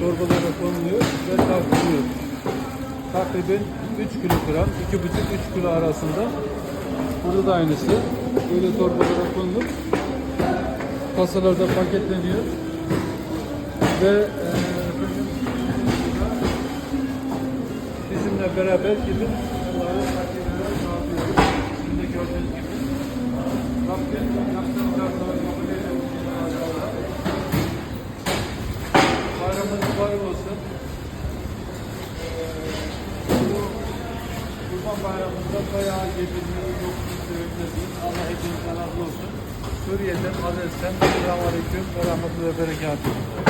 torbalara konuluyor ve tartılıyor. Takriben 3 kilogram, 2,5-3 kilo arasında. Burada da aynısı. Böyle torbalara konulup kasalarda paketleniyor ve e, bizimle beraber gidip bunları paketlere dağıtıyoruz. Şimdi gördüğünüz gibi. Kurban Bayramı'nda bayağı getirmeyi yoksulluk sebepleriniz. Allah hepinizden razı olsun. Suriye'den, Aziz'den Selamun Aleyküm ve Rahmetullahi ve Berekatuhu.